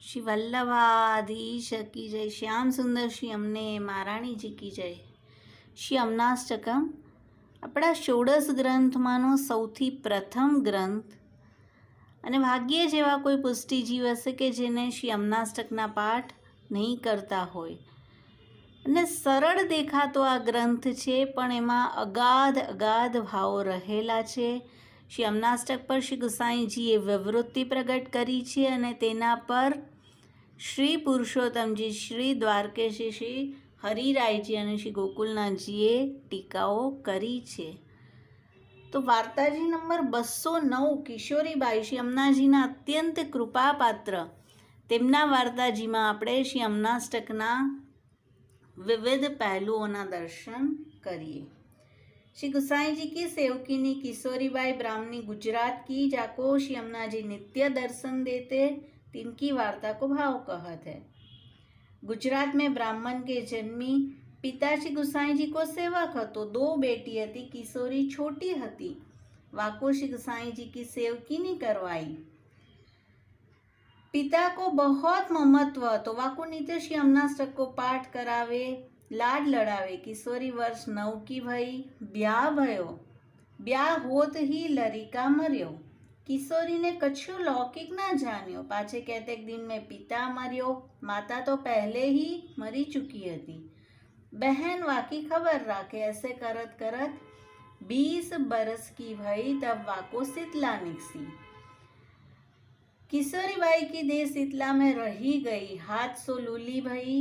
શ્રી વલ્લભાધીશ કી જય શ્યામ સુંદર શ્રી અમને મહારાણીજી કી જય શ્રી અમનાષ્ટકમ આપણા ષોડશ ગ્રંથમાંનો સૌથી પ્રથમ ગ્રંથ અને ભાગ્યે જેવા કોઈ પુષ્ટિજીવ હશે કે જેને શ્રી અમનાષ્ટકના પાઠ નહીં કરતા હોય. અને સરળ દેખાતો આ ગ્રંથ છે, પણ એમાં અગાધ અગાધ ભાવો રહેલા છે. શ્રી અમનાષ્ટક પર શ્રી ગુસાઈજીએ વિવૃત્તિ પ્રગટ કરી છે અને તેના પર શ્રી પુરુષોત્તમજી, શ્રી દ્વારકેશી, શ્રી હરિરાયજી અને શ્રી ગોકુલનાથજીએ ટીકાઓ કરી છે. તો વાર્તાજી નંબર બસો નવ, કિશોરીબાઈ, શ્રી અમનાજીના અત્યંત કૃપાપાત્ર. તેમના વાર્તાજીમાં આપણે શ્રી અમનાષ્ટકના વિવિધ પહેલુઓના દર્શન કરીએ. श्री गुसाई जी की सेवकीनी किशोरीबाई ब्राह्मणी गुजरात की जाको श्री अमना जी नित्य दर्शन देते तिनकी वार्ता को भाव कहत है गुजरात में ब्राह्मण के जन्मी पिता श्री गुसाई जी को सेवक હતો दो बेटी હતી કિશોરી छोटी હતી वाको श्री गुसाई जी की सेवकीनी करवाई पिता को बहुत ममत्व હતો वाको नित्य श्री अमनाष्टक को पाठ करावे લાડ લડાવે કિશોરી વર્ષ નવ કી ભઈ, બ્યા ભયો. બ્યા હોત હી લરિકા મર્યો. કિશોરીને કશું લૌકિક ના જાણ્યો પાછે કહેતેક દિન મેં પિતા મર્યો, માતા તો પહેલે હી મરી ચૂકી હતી. બહેન વાકી ખબર રાખે, એસે કરત કરત બીસ બરસ કી ભઈ તબ વાકો શીતલા નિકસી. કિશોરીબાઈ કી દેહ શીતલા મેં રહી ગઈ, હાથ સો લૂલી ભઈ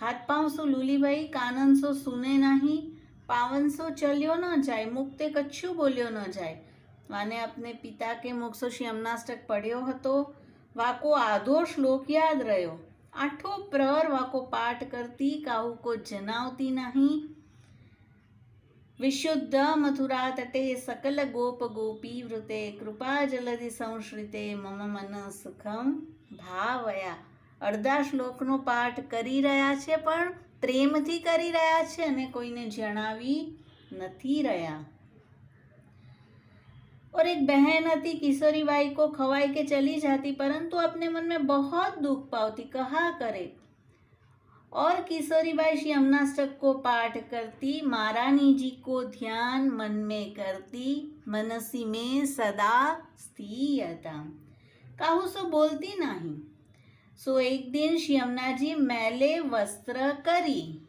હાથ પાવસો લુલીબાઈ, કાનનસો સુને નહીં, પાવનસો ચલ્યો ન જાય, મુક્તે કચ્છું બોલ્યો ન જાય. વાને આપને પિતા કે મોક્ષો શ્યામનાષ્ટક પડ્યો હતો. વાકો આધો શ્લોક યાદ રહ્યો. આઠો પ્રહર વાકો પાઠ કરતી, કાહુ કો જનાવતી નહીં. વિશુદ્ધ મથુરા તટે સકલ ગોપ ગોપી વૃતે, કૃપા જલધિ સંશ્રિતે, મમ મન સુખમ ભાવયા. અડધા શ્લોકનો પાઠ કરી રહ્યા છે પણ પ્રેમથી કરી રહ્યા છે અને કોઈને જણાવી નથી રહ્યા और एक बहन थी किशोरी बाई को खवाई के चली जाती परंतु अपने मन में बहुत दुख पाती कहा करे और किशोरी बाई श्री अमनाष्टक को पाठ करती महारानी जी को ध्यान मन में करती मनसी में सदा स्थिरता काहू सो बोलती नहीं સો એક દિન શ્યામનાજી મેલે વસ્ત્ર કરી.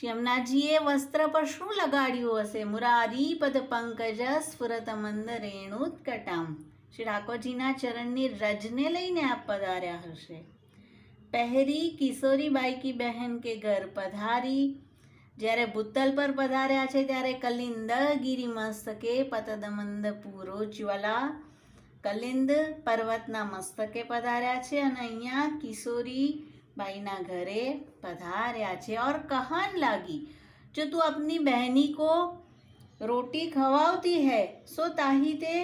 શ્યામનાજીએ વસ્ત્ર પર શું લગાડ્યું હશે? મુરારી પદ પંકજ સ્ફુરત મંદ રેણુત્કટમ શ્રી ઠાકોરજીના ચરણની રજને લઈને આપ પધાર્યા હશે. પહેરી કિશોરીબાઈ કી બહેન કે ઘર પધારી. જ્યારે ભૂતલ પર પધાર્યા છે ત્યારે કલિંદ ગિરી મસ્તકે પતદમંદ પૂરો જ્વલા. કલિંદ પર્વતના મસ્તકે પધાર્યા છે અને અહીંયા કિશોરી બાઈના ઘરે પધાર્યા છે और कहन लागी जो तू अपनी बहनी को रोटी खवावती है सो ताही ते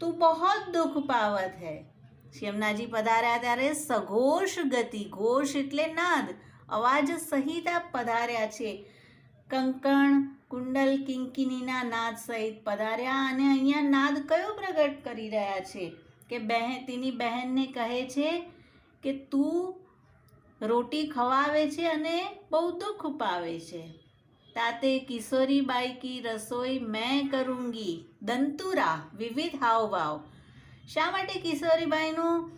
તું बहुत દુઃખ પાવત હૈ શ્યમનાજી પધાર્યા ત્યારે સઘોષ ગતિ ઘોષ એટલે નાદ અવાજ સહિત આ પધાર્યા છે કંકણ કુંડલ કિંકિનીના નાદ સહિત પધાર્યા અને અહીંયા નાદ કયો પ્રગટ કરી રહ્યા છે? કે બહેન, તેની બહેનને કહે છે કે તું રોટી ખવાવે છે અને બહુ દુઃખ પાવે છે. તાતે કિશોરીબાઈ કી રસોઈ મેં કરુંગી, દંતુરા, વિવિધ હાવભાવ. શા માટે કિશોરીબાઈનું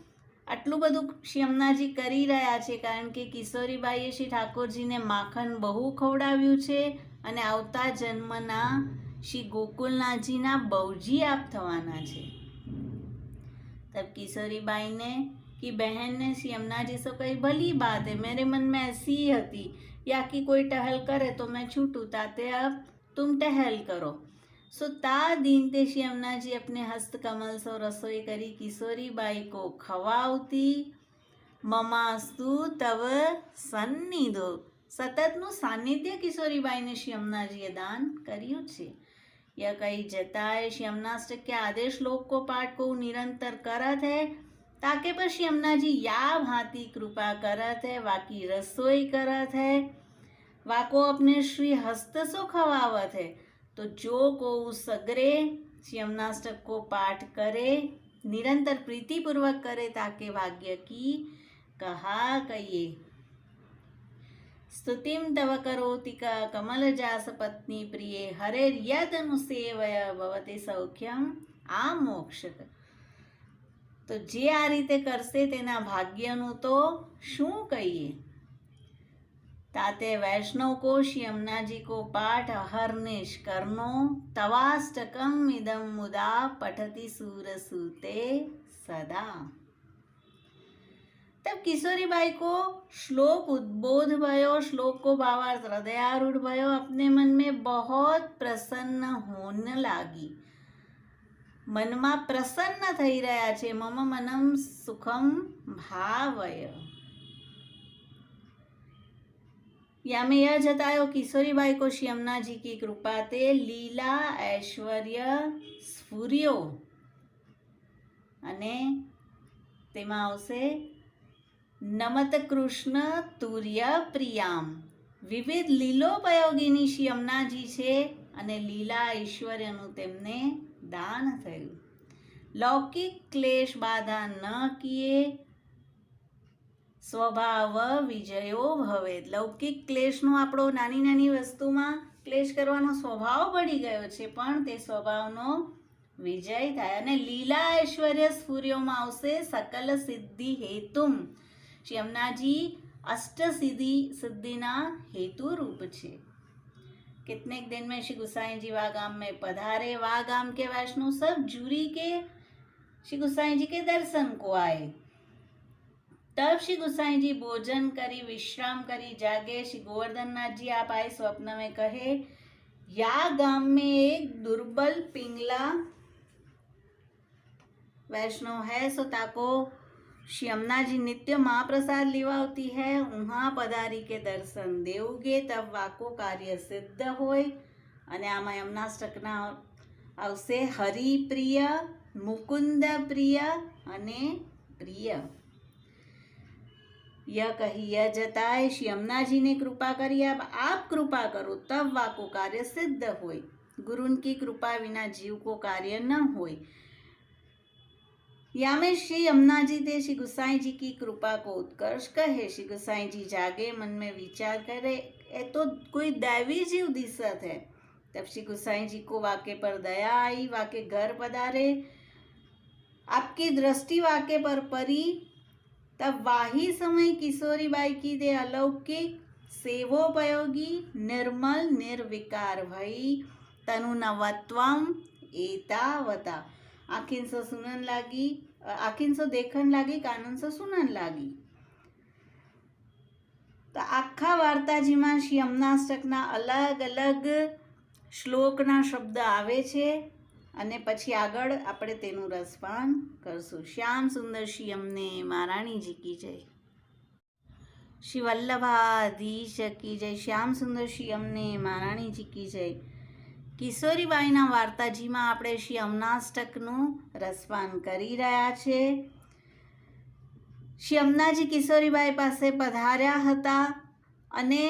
આટલું બધું શ્રી અમનાજી કરી રહ્યા છે? કારણ કે કિશોરીબાઈએ શ્રી ઠાકોરજીને માખણ બહુ ખવડાવ્યું છે અને આવતા જન્મના શ્રી ગોકુલનાથજીના બહુજી આપ થવાના છે. તબ કિશોરીબાઈને કે બહેનને શ્રી અમનાજી સો કહી ભલી બાત હે? મેરે મન મેં એસી હતી. યા કે કોઈ ટહલ કરે તો મેં છૂટું. તાતે અબ તુમ ટહલ કરો. સો તા દિન તે શ્રી અમનાજી અપને હસ્તકમલ સો રસોઈ કરી કિશોરીબાઈ કો ખવાવતી. મમાસ્તુ તવ સન્નિધો. સતતનું સાનિધ્ય કિશોરીબાઈને શ્રી અમનાજીએ દાન કર્યું છે यह कही जता है श्री अमनाष्टक के आदेश लोक को पाठ को निरंतर करत है ताके पर श्री अमना जी या भांति कृपा करत है वाकी रसोई करत है वाको अपने श्री हस्त सो खवावत है तो जो को उस सगरे श्री अमनाष्टक को पाठ करे निरंतर प्रीतिपूर्वक करे ताके भाग्य की कहा कहिए ಸ್ತುತಿಂ ತವ ಕರೋತಿಕ ಕಮಲಜಾಸಪತ್ನಿ ಪ್ರಿಯೆ ಹರೇರ್ಯದನು ಸೇವಯ ભવતે સૌખ્યમ આ મોક્ષક તો જે આ રીતે કરશે તેના ભાગ્યનું તો શું કહીએ? તાતે વૈષ્ણવ કો શ્યમનાજી કો પાઠ અહર્નિશ કર્ણો તવાષ્ટકમ ઇદમ મુદા પઠતી સૂરસૂતે સદા. तब किशोरी बाई को श्लोक उद्बोध भयो श्लोक को भावार्थ हृदयारूढ़ भयो अपने मन में बहुत प्रसन्न होने लागी મનમાં પ્રસન્ન થઈ રહ્યા છે મમ મનમ સુખમ ભાવય या में यह जतायो किशोरी बाई को श्री यमुना जी की कृपा ते લીલા ઐશ્વર્ય સ્ફુર્યો અને તેમાં આવશે નમત કૃષ્ણ તુર્ય પ્રિયામ. વિવિધ લીલોપયોગીની શ્રી અમનાજી છે અને લીલા ઐશ્વર્યનું તેમને દાન થયું. લૌકિક ક્લેશ બાધા ન કીએ, સ્વભાવ વિજયો ભવે. લૌકિક ક્લેશનો આપણો નાની નાની વસ્તુમાં ક્લેશ કરવાનો સ્વભાવ પડી ગયો છે, પણ તે સ્વભાવનો વિજય થાય. અને લીલા ઐશ્વર્ય સ્ફૂર્યોમાં આવશે, સકલ સિદ્ધિ હેતુમ. શ્રી यमुनाजी अष्ट सिद्धि सिद्धिना हेतु रूप छे। कितने दिन में श्री गुसाई जी वा गाम में पधारे वा गाम के वैष्णव सब जूरी के श्री गुसाई जी के दर्शन को आए। तब श्री गुसाई जी भोजन करी, विश्राम करी, जागे। श्री गोवर्धन नाथ जी आप आए, स्वप्न में कहे, या गाँव में एक दुर्बल, पिंगला वैष्णव है, सो ताको શ્રી અમનાજી નિત્ય મહાપ્રસાદ લેવા આવતી है ઉહા પધારી કે દર્શન દેવગે તબ વાકો કાર્ય સિદ્ધ હોય. અને આમાં યમનાષ્ટકના આવશે હરિપ્રિય, મુકુંદ પ્રિય અને પ્રિય. ય કહીય જતાય શ્રી અમનાજીને કૃપા કરી આપ આપ કૃપા કરો તબ વાકો કાર્ય સિદ્ધ હોય. ગુરુન કી કૃપા વિના જીવ કો કાર્ય ન હોય. या में श्री यमुना जी ते श्री गुसाई जी की कृपा को उत्कर्ष कहे श्री गुसाई जी, जागे मन में विचार करे। ये तो कोई दैवी जीव दिसत है। तब श्री गुसाई जी को वाक्य पर दया आई वाके घर पधारे। आपकी दृष्टि वाक्य पर परी तब वाही समय किशोरी बाई की दे अलौकिक सेवोपयोगी निर्मल निर्विकार भई, तनु नवत्वम एतावता। આખીનસો સુનન લાગી આખીનસો દેખન લાગી કાનૂનસો સુનન લાગી તો આખા વાર્તાજીમાં શ્રી અમનાષ્ટકના અલગ અલગ શ્લોકના શબ્દ આવે છે અને પછી આગળ આપણે તેનું રસપાન કરશું શ્યામ સુંદર શ્રી અમને મહારાણીજી કી જય શ્રી વલ્લભાધીશ કી જય શ્યામ સુંદર શ્રી અમને મહારાણીજી કી જય કિશોરીબાઈના વાર્તાજીમાં આપણે શ્રી અમનાષ્ટકનું રસપાન કરી રહ્યા છે. શ્રી અમનાજી કિશોરીબાઈ પાસે પધાર્યા હતા અને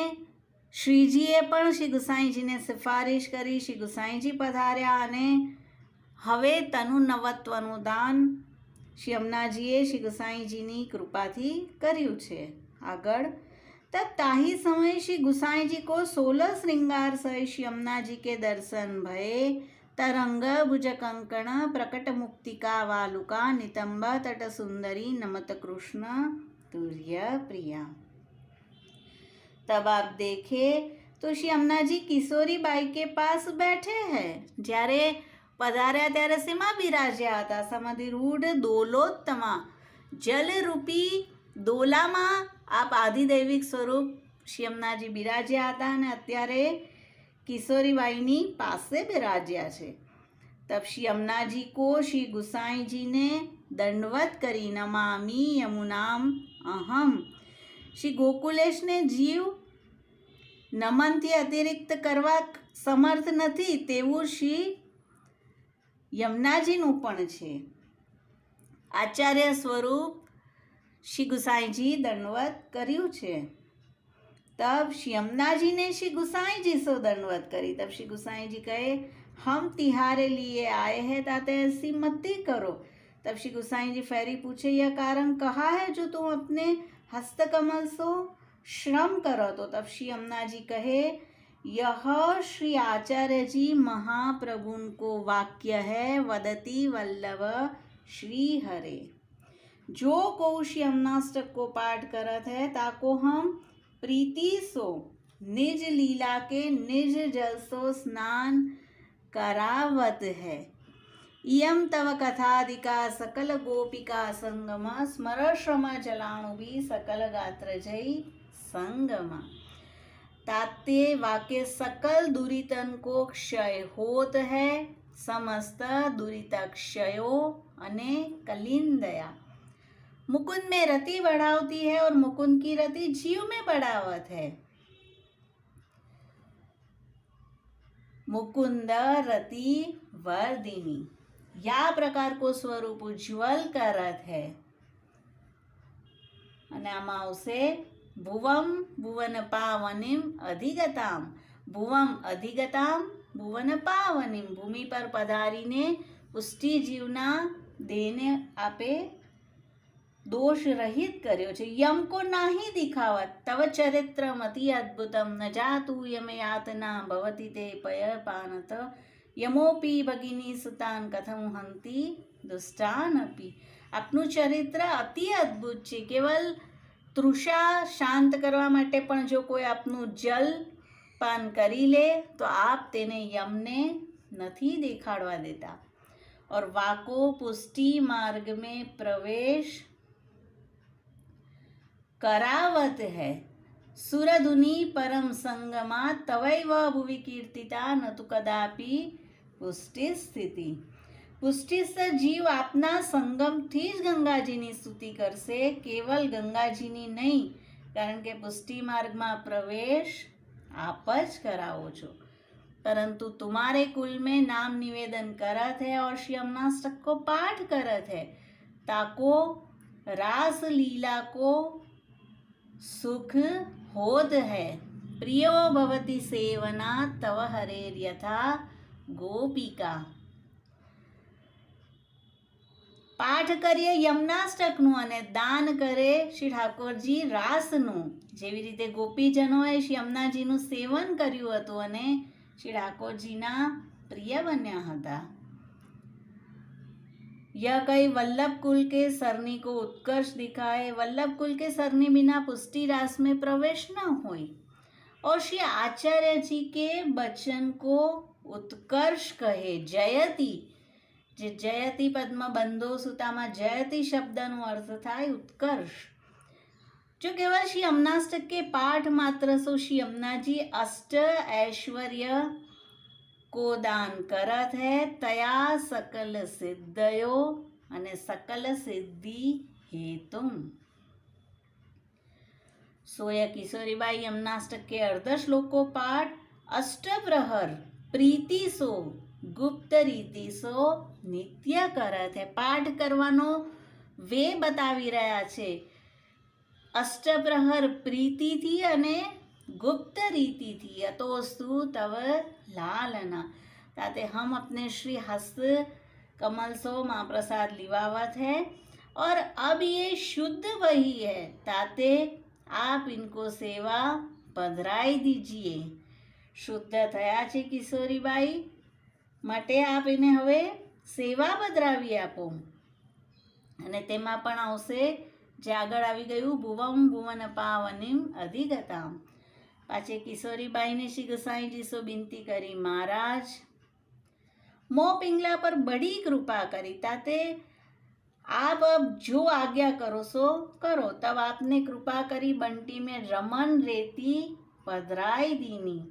શ્રીજીએ પણ શ્રી ગુસાઈજીને સિફારિશ કરી, શ્રી ગુસાઈજી પધાર્યા અને હવે તનુ નવત્વનું દાન શ્રી અમનાજીએ શ્રી ગુસાઈજીની કૃપાથી કર્યું છે. આગળ तब ताही समय श्री गुसाई जी को सोलह श्रृंगार सह श्री यमुना जी के दर्शन भये तरंग भुज कंकण प्रकट मुक्तिका वालुका नितंब तट सुंदरी नमत कृष्ण तुर्य प्रिया तब आप देखे तो श्री यमुना जी किशोरी बाई के पास बैठे हैं જ્યારે પધાર્યા ત્યારે શેમાં બિરાજ્યા હતા સમાધિ રૂઢ દોલોત્તમા જલરૂપી દોલામાં આપ આધિદૈવિક સ્વરૂપ શ્યમનાજી બિરાજ્યા હતા અને અત્યારે કિશોરીબાઈની પાસે બિરાજ્યા છે. તબ શ્રી યમુનાજી કો શ્રી ગુસાઈજીને દંડવત કરી નમામી યમુનામ અહમ. શ્રી ગોકુલેશને જીવ નમનથી અતિરિક્ત કરવા સમર્થ નથી તેવું શ્રી યમુનાજીનું પણ છે. આચાર્ય સ્વરૂપ શ્રી ગુસાઈજી દંડવત કર્યું છે तब श्री यमुना जी ने श्री गुसाई जी से दंडवत करी तब श्री गुसाई जी कहे हम तिहारे लिए आए हैं ताते ऐसी मत ही करो तब श्री गुसाई जी फैरी पूछे यह कारण कहा है जो तुम अपने हस्तकमल सो श्रम करो तो तब श्री यमुना जी कहे यह श्री आचार्य जी महाप्रभुन को वाक्य है वदति वल्लभ श्री हरे जो कौश यमुनाष्टक को पाठ करत है ताको हम प्रीति सो निज लीला के निज जल सो स्नान करावत है इयम तव कथादिका सकल गोपिका संगम स्मर श्रम जलाणुभी सकल गात्र जय संगम ताते वाक्य सकल दुरितन को क्षय होत है समस्त दुरित क्षयो अने कलिंदया मुकुंद में रति बढ़ावती है और मुकुंद की रति जीव में बढ़ावत है मुकुंद रति वर्दिनी या प्रकार को स्वरूप उज्ज्वल करत है અને આમાં આવશે ભુવમ ભુવન પાવનિમ અધિગતામ ભુવમ અધિગતામ ભુવન પાવનિમ ભૂમિ પર પધારીને પુષ્ટિ જીવના દેહને આપે દોષ રહિત કર્યો છે યમ કો નાહી દિખાવત તવ ચરિત્રમ અતિ અદ્ભુતમ ન જાતુ યમ યાતના ભવતી તે પય પાનત યમોપી ભગિની સુતાન કથમ હંતી દુષ્ટાન અપી આપનું ચરિત્ર અતિ અદ્ભુત છે કેવલ તૃષા શાંત કરવા માટે પણ જો કોઈ આપનું જલ પાન કરી લે તો આપ તેને યમને નથી દેખાડવા દેતા और वाको पुष्टि मार्ग में प्रवेश કરાવત હૈ. સુરધુની પરમ સંગમાં તવૈવ ભુવિ કીર્તિતા નતુ કદાપી પુષ્ટિ સ્થિતિ. પુષ્ટિસ્થ જીવ આપના સંગમથી જ ગંગાજીની સ્તુતિ કરશે, કેવલ ગંગાજીની નહીં, કારણ કે પુષ્ટિ માર્ગમાં પ્રવેશ આપ જ કરાવો છો. પરંતુ તુમારે કુલ મેં નામ નિવેદન કરત હૈ ઓર શ્રી અમનાષ્ટક કો પાઠ કરત હૈ. તાકો રાસ લીલા કો સુખ હોદ હૈ પ્રિયો ભવતી સેવના તવ હરેર્યથા ગોપિકા પાઠ કરીએ યમનાષ્ટકનું અને દાન કરે શ્રી ઠાકોરજી રાસનું. જેવી રીતે ગોપીજનોએ શ્રી યમનાજીનું સેવન કર્યું હતું અને શ્રી ઠાકોરજીના પ્રિય બન્યા હતા. यह कई वल्लभ कुल के सरनी को उत्कर्ष दिखाए वल्लभ कुल के सरनी बिना पुष्टि रास में प्रवेश न हुई और श्री आचार्य जी के बचन को उत्कर्ष कहे जयति જે જયતિ પદ્મ બંધો સુતામાં જયતિ શબ્દનો અર્થ થાય ઉત્કર્ષ जो केवल श्री अमनाष्टक के पाठ मात्र सो श्री अमना जी अष्ट ऐश्वर्य को दान करत है तया सकल सिद्धयो અને સકલ સિદ્ધિ હેતુમ સોય કિશોરીબાઈ યમનાષ્ટક કે અર્ધ શ્લોકો પાઠ અષ્ટપ્રહર પ્રીતિ સો ગુપ્ત રીતિ સો નિત્ય કરત હે પાઠ કરવાનો વે બતાવી રહ્યા છે અષ્ટપ્રહર પ્રીતિથી અને गुप्त रीति थी अतोस्तु तव लालना ताते हम अपने श्री हस्त कमल सो महाप्रसाद लिवावत है और अब ये शुद्ध वही है ताते आप इनको सेवा પધરાઈ દીજીએ શુદ્ધ થયા છે કિશોરીબાઈ માટે આપ એને હવે સેવા પધરાવી આપો અને તેમાં પણ આવશે જે આગળ આવી ગયું ભુવમ ભુવન પાવનિમ અધિગતામ પાછી કિશોરીબાઈને શ્રી ગસાઈજીસો બિનતી કરી, મહારાજ, મો પિંગલા પર બડી કૃપા કરી, તાતે આપ અબ જો આજ્ઞા કરો સો કરો. તબ આપને કૃપા કરી બંટી મેં રમન રેતી પધરાઈ દીની.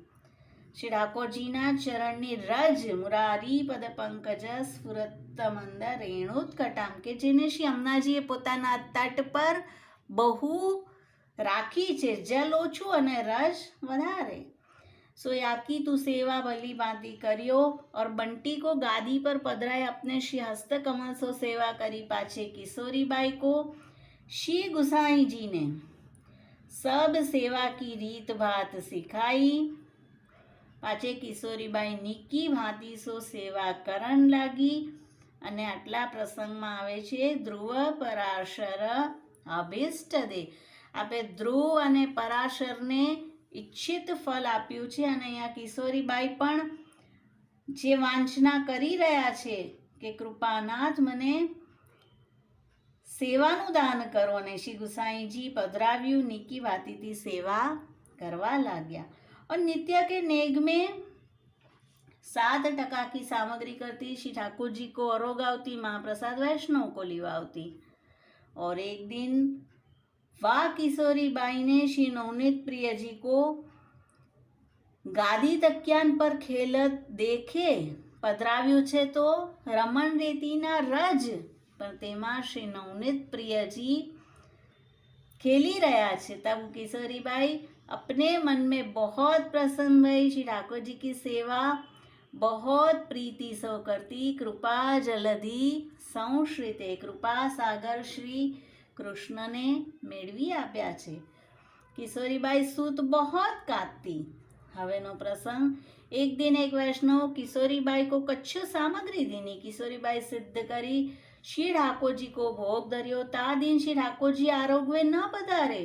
શ્રી ઠાકોરજીના ચરણની રજ મુરારી પદ પંકજ સ્ફુરત સ્ફુરતમંદ રેણુત્કટામ કે જેને શ્રી અમનાજીએ પોતાના તટ પર બહુ રાખી છે. જલ ઓછું અને રસ વધારે. સો યાકી તું સેવા ભલી ભાંતિ કર્યો ઓર બંટી કો ગાદી પર પધરાય અપને શ્રી હસ્ત કમલ સો સેવા કરી પાછે કિશોરીબાઈ કો શ્રી ગુસાઈજીને. સબ સેવા કી રીત ભાત શીખાઈ પાછે કિશોરીબાઈ નિકી ભાંતિ સો સેવા કરણ લાગી અને આટલા પ્રસંગમાં આવે છે ધ્રુવ પરાશર અભિષ્ટ દે. આપે ધ્રુવ અને પરાશરને ઈચ્છિત ફળ આપ્યું છે અને અહીંયા કિશોરીબાઈ પણ જે વાંચના કરી રહ્યા છે કે કૃપાનાથ મને સેવાનું દાન કરો અને શ્રી ગુસાઈજી પધરાવ્યું નીકી વાતીથી સેવા કરવા लाग्या और नित्य के नेग में सात टका की सामग्री करती श्री ठाकुर जी को अरोगावती महाप्रसाद वैष्णव को लिवावती और एक दिन वाह किशोरी बाई ने श्री नवनीत प्रिय जी को ગાદી તકિયાન પર ખેલત દેખે પધરાવ્યું છે તો રમણ રેતીના રજ પણ તેમાં શ્રી નવનીત પ્રિયજી खेली रहा છે तब किशोरीबाई अपने मन में बहुत प्रसन्न भई श्री ठाकुर जी की सेवा बहुत प्रीति सो करती कृपा जलधि સંશ્રિતે કૃપા સાગર શ્રી કૃષ્ણને મેળવી આપ્યા છે કિશોરીબાઈ સૂત બહોત કાતતી હવેનો પ્રસંગ એક દિન એક વૈષ્ણવ किशोरीबाई को कच्छ सामग्री देनी किशोरीबाई सिद्ध करी श्री ठाकुर जी को भोग धरियो ता दिन श्री ठाकुर जी आरोग्य न पधारे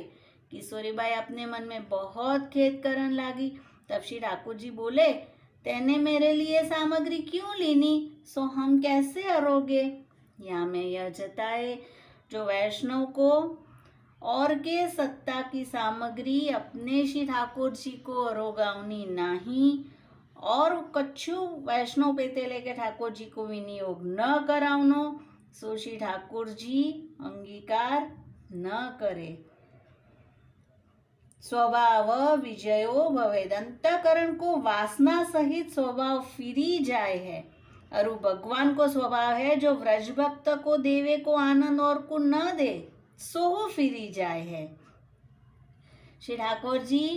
किशोरीबाई अपने मन में बहुत खेद करन लगी तब श्री ठाकुर जी बोले तेने मेरे लिए सामग्री क्यों लेनी सो हम कैसे अरोगे यहाँ में यह जताए जो वैष्णव को और के सत्ता की सामग्री अपने श्री ठाकुर जी को अरोगावनी नहीं, और कच्छु वैष्णव पेते लेके ठाकुर जी को विनियोग न करावनो, सो श्री ठाकुर जी अंगीकार न करे। स्वभाव विजयो भवेद अंतकरण को वासना सहित स्वभाव फिरी जाए है। अरु भगवान को स्वभाव है जो व्रज भक्त को देवे को आनंद और को न दे सो फिरी जाए है શ્રી ઠાકોરજી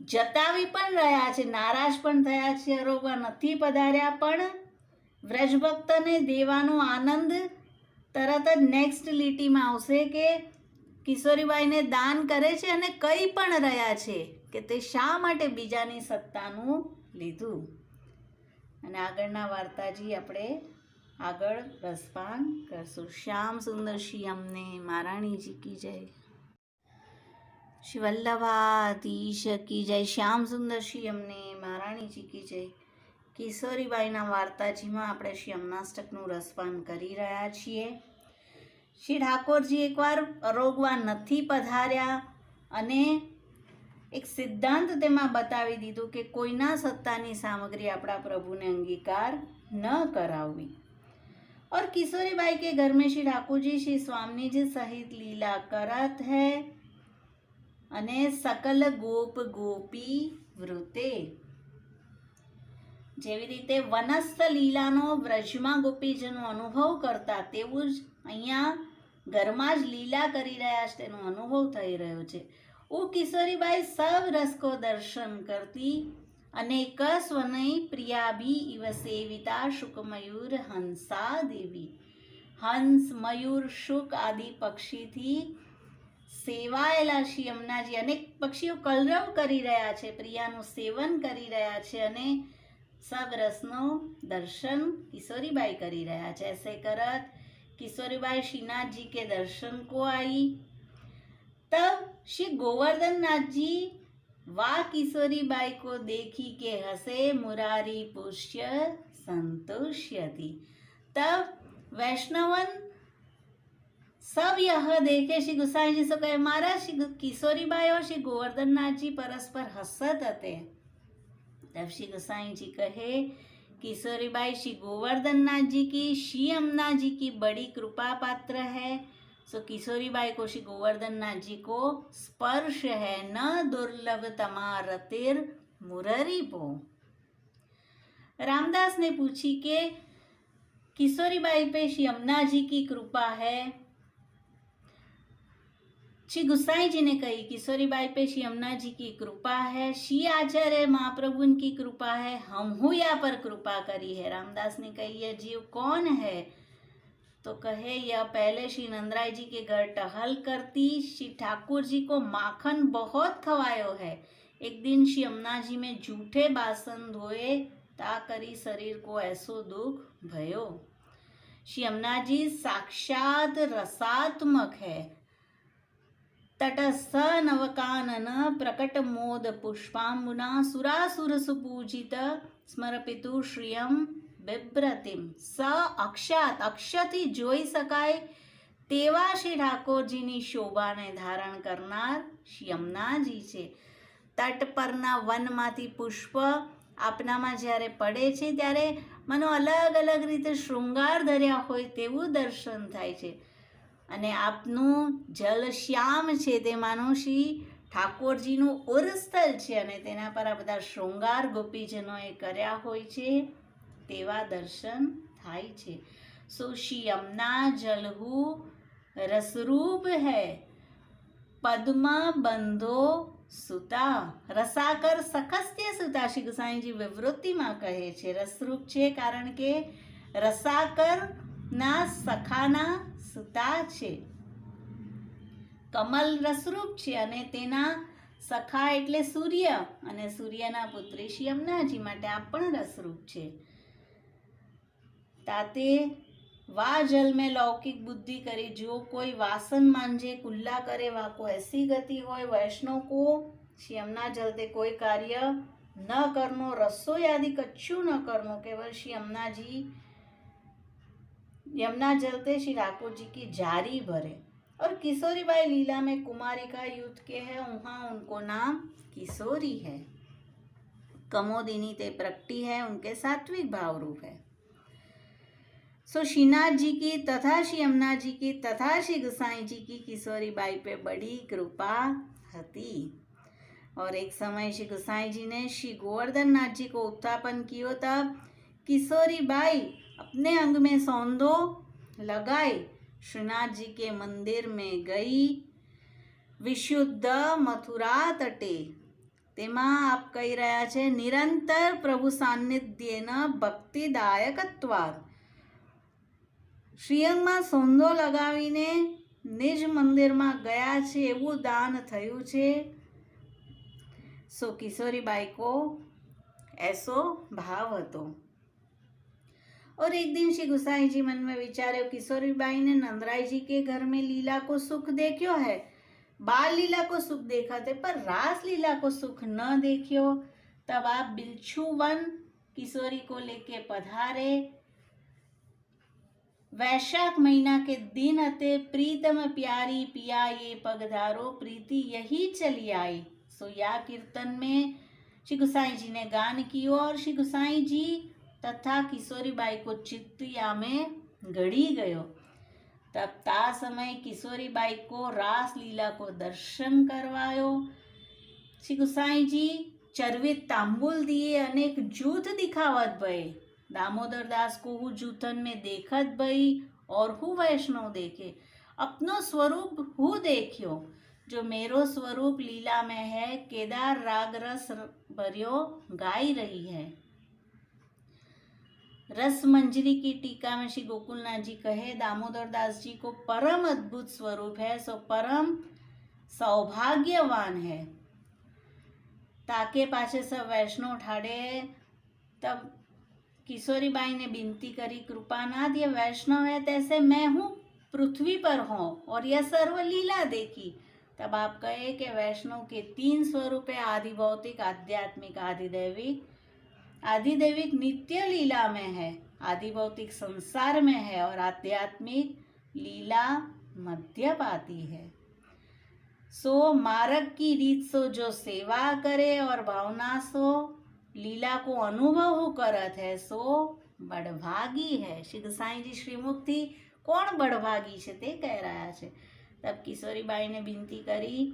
જતાવી પણ રહ્યા છે નારાજ પણ થયા છે અરોગા નથી પધાર્યા પણ વ્રજભક્તને દેવાનો આનંદ તરત જ નેક્સ્ટ લીટીમાં આવશે કે કિશોરીબાઈને દાન કરે છે અને કહી પણ રહ્યા છે કે તે શા માટે બીજાની સત્તાનું લીધું અને આગળના વાર્તાજી આપણે આગળ રસપાન કરશું. શ્યામ સુંદર શ્રી અમને મહારાણીજી કી જય. શ્રી કી જય. શ્યામ સુંદર શ્રી અમને મહારાણીજી કી જય. કિશોરીબાઈના વાર્તાજીમાં આપણે શ્રી અમનાષ્ટકનું રસપાન કરી રહ્યા છીએ. શ્રી ઠાકોરજી એકવાર અરોગવા નથી પધાર્યા અને એક સિદ્ધાંત તેમાં બતાવી દીધું કે કોઈના સત્તાની સામગ્રી આપણા પ્રભુને અંગીકાર ન કરાવવી और किशोरी बाई के घर में श्री ठाकुर जी श्री स्वामी जी सहित लीला करत है અને સકલ ગોપ ગોપી વૃતે જેવી રીતે વનસ્થ લીલાનો વ્રજમાં ગોપીજનો અનુભવ કરતા તેવું જ અહીંયા ઘરમાં જ લીલા કરી રહ્યા છે તેનો અનુભવ થઈ રહ્યો છે ઓ કિશોરીબાઈ સૌ રસકો દર્શન કરતી, અને કસ્વનય પ્રિયાભી ઇવ સેવિતા શુકમયુર હંસા દેવી. હંસ, મયુર, શુક આદિ પક્ષીથી સેવાયેલા શ્રી યમુનાજી અનેક પક્ષીઓ કલરવ કરી રહ્યા છે, પ્રિયાનું સેવન કરી રહ્યા છે, અને સબરસનો દર્શન કિશોરીબાઈ કરી રહ્યા છે. એસે કરત કિશોરીબાઈ શ્રીનાથજી કે દર્શન કો આઈ? तब श्री गोवर्धन नाथ जी वाह किशोरी बाई को देखी के हंसे मुरारी पुष्य संतुष्यति। तब वैष्णवन सब यह देखे श्री गुसाई जी से कहे, महाराज, श्री किशोरी बाई और श्री गोवर्धन नाथ जी परस्पर हंसत हते तब श्री गोसाई जी कहे किशोरी बाई श्री गोवर्धन नाथ जी की, श्री अमना जी की बड़ी कृपा पात्र है। सो को श्री गोवर्धन नाथ जी को स्पर्श है न दुर्लभ तमारतिर मुररी पो रामदास ने पूछी कि किशोरी बाई पे श्री यमुना जी की कृपा है श्री गुसाई जी ने कही किशोरी बाई पे श्री यमुना जी की कृपा है श्री आचार्य महाप्रभु की कृपा है हम या पर कृपा करी है रामदास ने कही यह जीव कौन है तो कहे, यह पहले श्री नंदराय जी के घर टहल करती, श्री ठाकुर जी को माखन बहुत खवायो है। एक दिन श्री अम्ना जी में झूठे बासन धोए, ता करी शरीर को ऐसो दुख भयो। श्री अम्ना जी साक्षात रसात्मक है। तटस्थ नवकानन प्रकट मोद पुष्पांबुना, सुरासुर सुपूजित, स्मरपितु श्रियम બિબ્રતિમ સ અક્ષત અક્ષથી જોઈ શકાય તેવા શ્રી ઠાકોરજીની શોભાને ધારણ કરનાર યમુનાજી છે. તટ પરના વનમાંથી પુષ્પ આપનામાં જ્યારે પડે છે, ત્યારે મનો અલગ અલગ રીતે શૃંગાર ધર્યા હોય તેવું દર્શન થાય છે. અને આપનું જલ શ્યામ છે તેમાંનું શ્રી ઠાકોરજીનું ઉર્સ્થલ છે અને તેના પર આ બધા શૃંગાર ગોપીજનોએ કર્યા હોય છે. તેવા દર્શન થાય છે. સો શ્રી યમુના જલહુ રસરૂપ હૈ. પદ્મા બંધો સુતા. રસાકર સખસ્ત્ય સુતા. શ્રી ગુસાઈજી વિવૃત્તિમાં કહે છે, રસરૂપ છે કારણ કે રસાકર ના સખાના સુતા છે. કમલ રસરૂપ છે અને તેના સખા એટલે સૂર્ય અને સૂર્યના પુત્રી શ્રી યમુનાજી માટે આ પણ રસરૂપ છે. તાતે વા જલ में लौकिक बुद्धि करे जो कोई वासन मांझे कुल्ला करे वा को ऐसी गति होय वैष्णव को श्री यमुना जलते कोई कार्य न करनो रसोई आदि कच्छू न करनो केवल श्री यमुना जी यमुना जलते श्री ठाकुर जी की जारी भरे और किशोरी बाई लीला में कुमारी का युद्ध के है वहाँ उनको नाम किशोरी है कमोदिनी ते प्रकटी है उनके सात्विक भाव रूप है सो श्रीनाथ जी की तथा श्री यमुना जी की तथा श्री गुसाई जी की किशोरी बाई पे बड़ी कृपा હતી और एक समय श्री गुसाई जी ने श्री गोवर्धन नाथ जी को उत्थापन किया तब किशोरी बाई अपने अंग में सौंदो लगाई श्रीनाथ जी के मंदिर में गई વિશુદ્ધ મથુરા તટે તેમાં આપ કહી રહ્યા છે નિરંતર પ્રભુ સાનિધ્યના ભક્તિદાયકત્વાદ શ્રીઅંગમાં સોંદો લગાવીને નિજ મંદિરમાં ગયા છે એવું દાન થયું છે સો કિશોરીબાઈ કો ऐसो भाव હતો और एक दिन श्री गुसाई जी मन में विचारे किशोरी बाई ने नंदराय जी के घर में लीला को सुख देखियो है बाल लीला को सुख देखा थे पर रास लीला को सुख न देखियो तब आप बिलछू वन किशोरी को लेके पधारे वैशाख महीना के दिन अते प्रीतम प्यारी पिया ये पगधारो प्रीति यही चली आई। सो या कीर्तन में श्री गुसाई जी ने गान किया और श्री गुसाई जी तथा किशोरी बाई को चित्तिया में गड़ी गयो। तब ता समय किशोरी बाई को रास लीला को दर्शन करवायो। श्री गुसाई जी ચરવે तांबुल दिए, अनेक जूथ दिखावत भय। दामोदर दास को हु जूथन में देखत भई और हु वैष्णव देखे। अपनो स्वरूप हु देखियो? जो मेरो स्वरूप लीला में है, केदार राग रस भरियो गाई रही है। रस मंजरी की टीका में श्री गोकुलनाथ जी कहे, दामोदर दास जी को परम अद्भुत स्वरूप है, सो परम सौभाग्यवान है। ताके पाछे सब वैष्णव ठाड़े तब किशोरी बाई ने विनती करी कृपानाथ ये वैष्णव है, तैसे मैं हूँ, पृथ्वी पर हूँ और यह सर्व लीला देखी। तब आप कहे कि वैष्णव के तीन स्वरूप है आदि भौतिक आध्यात्मिक, आदिदैविक। आदिदैविक नित्य लीला में है आदि भौतिक संसार में है और आध्यात्मिक लीला मध्यपाती है। सो मार्ग की रीत सो जो सेवा करे और भावना सो लीला को अनुभव हो करत है सो બળભાગી હે શ્રી ગુસાઈજી શ્રીમુખથી કોણ બળભાગી છે તે કહી રહ્યા છે તબ કિશોરીબાઈને વિનંતી કરી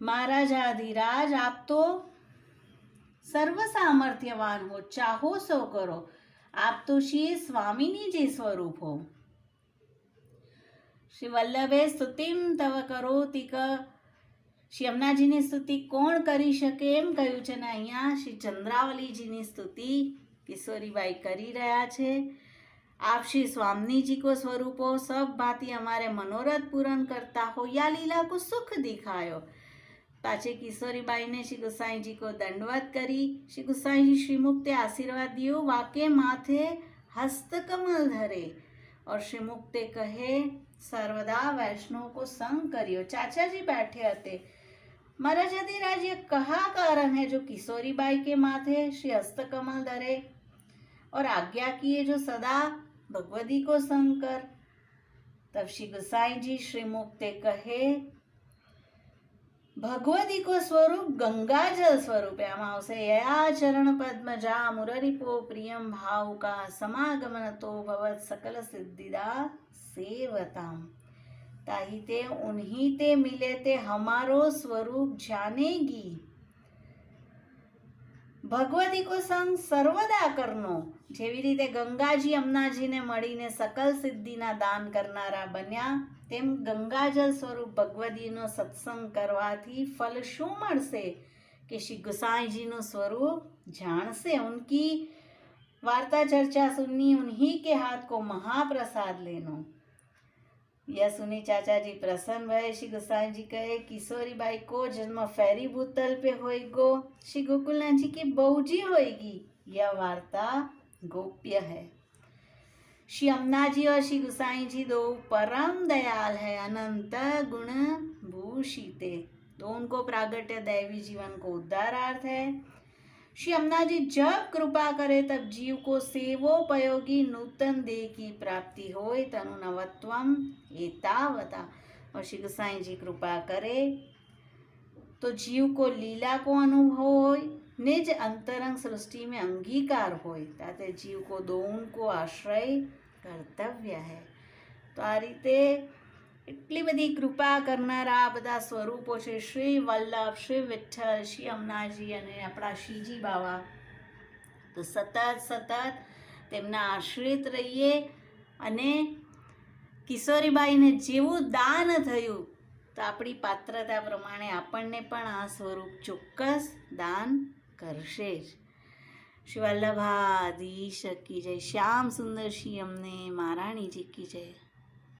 મહારાજાધિરાજ આપ તો સર્વ સામર્થ્યવાન હો ચાહો સો કરો આપ તો શ્રી સ્વામીની જે સ્વરૂપ હો શ્રી વલ્લભે સ્તુતિમ તવ કરોતિ ક શ્રી યમુનાજીની સ્તુતિ કોણ કરી શકે એમ કહ્યું છે ને અહીંયા શ્રી ચંદ્રાવલીજીની સ્તુતિ કિશોરીબાઈ કરી રહ્યા છે आप श्री स्वामी जी को स्वरूप हो सब भांति हमारे मनोरथ पूर्ण करता हो या लीला को सुख दिखायो पाछे किशोरीबाई ने श्री गोसाई जी को दंडवत करी श्री गोसाई जी श्रीमुख ते आशीर्वाद दियो वाके माथे हस्तकमल धरे और श्री मुक्ते कहे सर्वदा वैष्णव को संग करियो चाचा जी बैठे थे महाराज अधिराज ये कहा कारण है जो किशोरी बाई के माथे श्री हस्तकमल धरे और आज्ञा किए जो सदा भगवती को संग कर तब श्री गोसाई जी श्री मुक्ते कहे ભગવતી કો સ્વરૂપ ગંગાજલ સ્વરૂપે આમાં આવશે યયા ચરણ પદ્મજા મુરરિપો પ્રિયમ ભાવ કા સમાગમન તો ભવત સકલ સિદ્ધિદા સેવતામ તાહી તે ઉન્હી તે મિલે તે હમારો સ્વરૂપ જાનેગી ભગવતી કો સંગ સર્વદા કરનો જેવી રીતે ગંગાજી અમનાજીને મળીને સકલ સિદ્ધિના દાન કરનારા બન્યા તેમ ગંગાજલ સ્વરૂપ ભગવતીનો સત્સંગ કરવાથી ફલ શું મળશે કે શ્રી ગુસાઈજીનું સ્વરૂપ જાણશે ઉનકી वार्ता चर्चा सुननी उन्हीं के हाथ को महाप्रसाद लेनो यह सुनी चाचा जी, प्रसन्न भय श्री गोसाई जी कहे, किशोरी बाई को जन्म फेरी भूतल पे होएगो श्री गोकुलनाथ जी की बहुजी होएगी। यह वार्ता गोप्य है। श्री अमना जी और श्री गुसाई जी दो परम दयाल है। अनंत गुण भूषिते। तो उनको प्रागट्य दैवी जीवन को उद्धारार्थ है। श्री अमना जी जब कृपा करे तब जीव को सेवोपयोगी नूतन देह की प्राप्ति होय तनु नवत्वम एतावता और श्री गोसाई जी कृपा करे तो जीव को लीला को अनुभव होय निज अंतरंग सृष्टि में अंगीकार होय ताते जीव को દોન કો આશ્રય કર્તવ્ય હે તો આ રીતે એટલી બધી કૃપા કરનારા આ બધા સ્વરૂપો છે. શ્રી વલ્લભ, શ્રી વિઠ્ઠલ, શ્રી અમનાજી અને આપણા શ્રીજી બાવા. તો સતત સતત તેમના આશ્રિત રહીએ અને કિશોરીબાઈને જેવું દાન થયું, તો આપણી પાત્રતા પ્રમાણે આપણને પણ આ સ્વરૂપ ચોક્કસ દાન કરશે જ. શ્રી વલ્લભાધીશ કી જય. શ્યામ સુંદર શ્રી અમને મહારાણીજી કી જય.